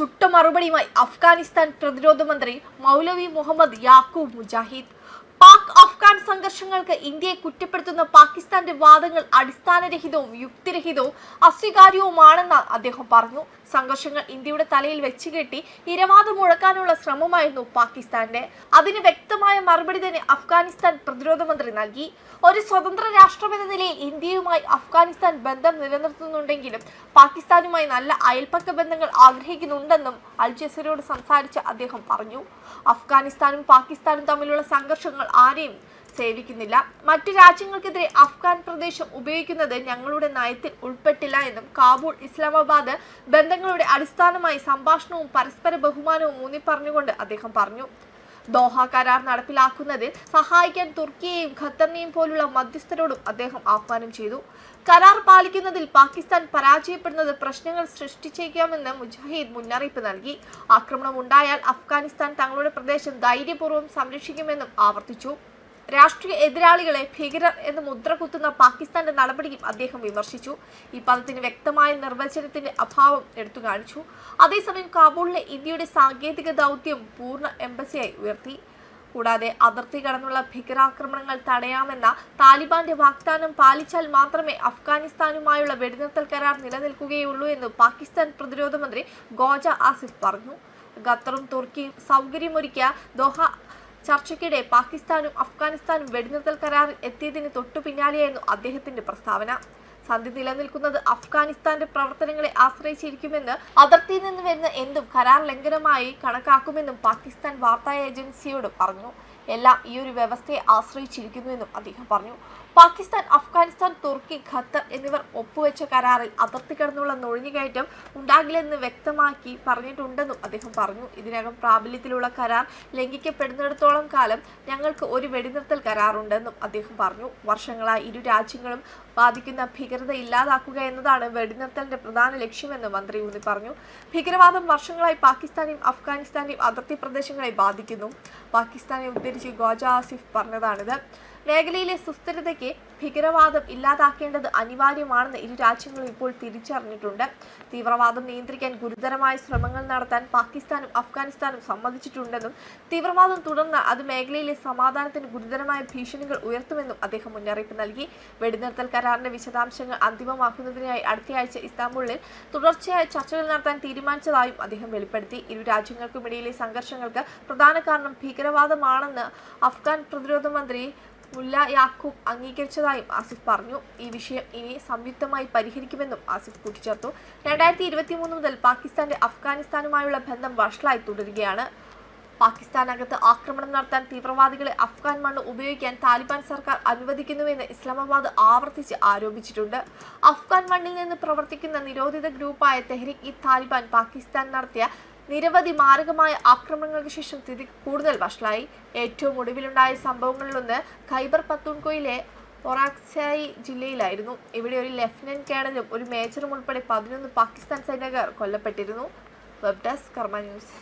ചുട്ട മറുപടിയുമായി അഫ്ഗാനിസ്ഥാൻ പ്രതിരോധ മന്ത്രി മൗലവി മുഹമ്മദ് യാക്കൂബ് മുജാഹിദ്. പാക് അഫ്ഗാൻ സംഘർഷങ്ങൾക്ക് ഇന്ത്യയെ കുറ്റപ്പെടുത്തുന്ന പാകിസ്ഥാന്റെ വാദങ്ങൾ അടിസ്ഥാനരഹിതവും യുക്തിരഹിതവും അസ്വീകാര്യവുമാണെന്ന് അദ്ദേഹം പറഞ്ഞു. സംഘർഷങ്ങൾ ഇന്ത്യയുടെ തലയിൽ വെച്ചുകെട്ടി ഇരവാദം മുഴക്കാനുള്ള ശ്രമമായിരുന്നു പാകിസ്ഥാന്റെ. അതിന് വ്യക്തമായ മറുപടി തന്നെ അഫ്ഗാനിസ്ഥാൻ പ്രതിരോധ മന്ത്രി നൽകി. ഒരു സ്വതന്ത്ര രാഷ്ട്രമെന്ന നിലയിൽ ഇന്ത്യയുമായി അഫ്ഗാനിസ്ഥാൻ ബന്ധം നിലനിർത്തുന്നുണ്ടെങ്കിലും പാകിസ്ഥാനുമായി നല്ല അയൽപക്ക ബന്ധങ്ങൾ ആഗ്രഹിക്കുന്നുണ്ടെന്നും അൽ ജസീറയോട് സംസാരിച്ച അദ്ദേഹം പറഞ്ഞു. അഫ്ഗാനിസ്ഥാനും പാകിസ്ഥാനും തമ്മിലുള്ള സംഘർഷങ്ങൾ ആരെയും സേവിക്കുന്നില്ല. മറ്റു രാജ്യങ്ങൾക്കെതിരെ അഫ്ഗാൻ പ്രദേശം ഉപയോഗിക്കുന്നത് ഞങ്ങളുടെ നയത്തിൽ ഉൾപ്പെട്ടില്ല എന്നും കാബൂൾ ഇസ്ലാമാബാദ് ബന്ധങ്ങളുടെ അടിസ്ഥാനമായി സംഭാഷണവും പരസ്പര ബഹുമാനവും ഊന്നി പറഞ്ഞുകൊണ്ട് അദ്ദേഹം പറഞ്ഞു. ദോഹ കരാർ നടപ്പിലാക്കുന്നതിൽ സഹായിക്കാൻ തുർക്കിയെയും ഖത്തറിനെയും പോലുള്ള മധ്യസ്ഥരോടും അദ്ദേഹം ആഹ്വാനം ചെയ്തു. കരാർ പാലിക്കുന്നതിൽ പാകിസ്ഥാൻ പരാജയപ്പെടുന്നത് പ്രശ്നങ്ങൾ സൃഷ്ടിച്ചേക്കാമെന്ന് മുജാഹിദ് മുന്നറിയിപ്പ് നൽകി. ആക്രമണം ഉണ്ടായാൽ അഫ്ഗാനിസ്ഥാൻ തങ്ങളുടെ പ്രദേശം ധൈര്യപൂർവം സംരക്ഷിക്കുമെന്നും ആവർത്തിച്ചു. രാഷ്ട്രീയ എതിരാളികളെ ഭീകരർ എന്ന് മുദ്ര കുത്തുന്ന പാകിസ്ഥാന്റെ നടപടിയും അദ്ദേഹം വിമർശിച്ചു. ഈ പദത്തിന് വ്യക്തമായ നിർവചനത്തിന്റെ അഭാവം എടുത്തു കാണിച്ചു. അതേസമയം കാബൂളിലെ ഇന്ത്യയുടെ സാങ്കേതിക ദൗത്യം പൂർണ എംബസിയായി ഉയർത്തി. കൂടാതെ അതിർത്തി കടന്നുള്ള ഭീകരാക്രമണങ്ങൾ തടയാമെന്ന താലിബാന്റെ വാഗ്ദാനം പാലിച്ചാൽ മാത്രമേ അഫ്ഗാനിസ്ഥാനുമായുള്ള വെടിനിർത്തൽ കരാർ നിലനിൽക്കുകയുള്ളൂ എന്ന് പാകിസ്ഥാൻ പ്രതിരോധ മന്ത്രി ഗോജ ആസിഫ് പറഞ്ഞു. ഖത്തറും തുർക്കിയും സൗകര്യമൊരുക്കിയ ദോഹ ചർച്ചയ്ക്കിടെ പാകിസ്ഥാനും അഫ്ഗാനിസ്ഥാനും വെടിനിർത്തൽ കരാറിൽ എത്തിയതിന് തൊട്ടു പിന്നാലെയായിരുന്നു അദ്ദേഹത്തിന്റെ പ്രസ്താവന. സന്ധി നിലനിൽക്കുന്നത് അഫ്ഗാനിസ്ഥാന്റെ പ്രവർത്തനങ്ങളെ ആശ്രയിച്ചിരിക്കുമെന്ന് അതിർത്തിയിൽ നിന്ന് വരുന്ന എന്തും കരാർ ലംഘനമായി കണക്കാക്കുമെന്നും പാകിസ്ഥാൻ വാർത്താ ഏജൻസിയോട് പറഞ്ഞു. എല്ലാം ഈ ഒരു വ്യവസ്ഥയെ ആശ്രയിച്ചിരിക്കുന്നുവെന്നും അദ്ദേഹം പറഞ്ഞു. പാകിസ്ഥാൻ അഫ്ഗാനിസ്ഥാൻ തുർക്കി ഖത്തർ എന്നിവർ ഒപ്പുവെച്ച കരാറിൽ അതിർത്തി കടന്നുള്ള നുഴഞ്ഞുകയറ്റം ഉണ്ടാകില്ലെന്ന് വ്യക്തമാക്കി പറഞ്ഞിട്ടുണ്ടെന്നും അദ്ദേഹം പറഞ്ഞു. ഇതിനകം പ്രാബല്യത്തിലുള്ള കരാർ ലംഘിക്കപ്പെടുന്നിടത്തോളം കാലം ഞങ്ങൾക്ക് ഒരു വെടിനിർത്തൽ കരാറുണ്ടെന്നും അദ്ദേഹം പറഞ്ഞു. വർഷങ്ങളായി ഇരു രാജ്യങ്ങളും ബാധിക്കുന്ന ഭീകരത ഇല്ലാതാക്കുക എന്നതാണ് വെടിനിർത്തലിന്റെ പ്രധാന ലക്ഷ്യമെന്ന് മന്ത്രി ഊന്നി പറഞ്ഞു. ഭീകരവാദം വർഷങ്ങളായി പാകിസ്ഥാനെയും അഫ്ഗാനിസ്ഥാനെയും അതിർത്തി പ്രദേശങ്ങളെ ബാധിക്കുന്നു. പാകിസ്ഥാനെ ഉദ്ധരിച്ച് ഗോജ ആസിഫ് പറഞ്ഞതാണിത്. മേഖലയിലെ സുസ്ഥിരതയ്ക്ക് ഭീകരവാദം ഇല്ലാതാക്കേണ്ടത് അനിവാര്യമാണെന്ന് ഇരു രാജ്യങ്ങളും ഇപ്പോൾ തിരിച്ചറിഞ്ഞിട്ടുണ്ട്. തീവ്രവാദം നിയന്ത്രിക്കാൻ ഗുരുതരമായ ശ്രമങ്ങൾ നടത്താൻ പാകിസ്ഥാനും അഫ്ഗാനിസ്ഥാനും സമ്മതിച്ചിട്ടുണ്ടെന്നും തീവ്രവാദം തുടർന്ന് അത് മേഖലയിലെ സമാധാനത്തിന് ഗുരുതരമായ ഭീഷണികൾ ഉയർത്തുമെന്നും അദ്ദേഹം മുന്നറിയിപ്പ് നൽകി. വെടിനിർത്തൽ കരാറിന്റെ വിശദാംശങ്ങൾ അന്തിമമാക്കുന്നതിനായി അടുത്തയാഴ്ച ഇസ്താംബുളിൽ തുടർച്ചയായ ചർച്ചകൾ നടത്താൻ തീരുമാനിച്ചതായും അദ്ദേഹം വെളിപ്പെടുത്തി. ഇരു രാജ്യങ്ങൾക്കുമിടയിലെ സംഘർഷങ്ങൾക്ക് പ്രധാന കാരണം ഭീകരവാദമാണെന്ന് അഫ്ഗാൻ പ്രതിരോധ മന്ത്രി മുല്ല യാക്കൂബ് അംഗീകരിച്ചതായും ആസിഫ് പറഞ്ഞു. ഈ വിഷയം ഇനി സംയുക്തമായി പരിഹരിക്കുമെന്നും ആസിഫ് കൂട്ടിച്ചേർത്തു. രണ്ടായിരത്തി ഇരുപത്തി മൂന്ന് മുതൽ പാകിസ്ഥാന്റെ അഫ്ഗാനിസ്ഥാനുമായുള്ള ബന്ധം വഷളായി തുടരുകയാണ്. പാകിസ്ഥാനകത്ത് ആക്രമണം നടത്താൻ തീവ്രവാദികളെ അഫ്ഗാൻ മണ്ണ് ഉപയോഗിക്കാൻ താലിബാൻ സർക്കാർ അനുവദിക്കുന്നുവെന്ന് ഇസ്ലാമാബാദ് ആവർത്തിച്ച് ആരോപിച്ചിട്ടുണ്ട്. അഫ്ഗാൻ മണ്ണിൽ നിന്ന് പ്രവർത്തിക്കുന്ന നിരോധിത ഗ്രൂപ്പായ തെഹ്രിക് ഇ താലിബാൻ പാകിസ്ഥാൻ നടത്തിയ നിരവധി മാരകമായ ആക്രമണങ്ങൾക്ക് ശേഷം സ്ഥിതി കൂടുതൽ വഷളായി. ഏറ്റവും ഒടുവിലുണ്ടായ സംഭവങ്ങളിലൊന്ന് ഖൈബർ പത്തൂൺകോയിലെ ഒറാക്സായി ജില്ലയിലായിരുന്നു. ഇവിടെ ഒരു ലെഫ്റ്റനന്റ് കേണലും ഒരു മേജറും ഉൾപ്പെടെ പതിനൊന്ന് പാകിസ്ഥാൻ സൈനികർ കൊല്ലപ്പെട്ടിരുന്നു. Web desk Karma news.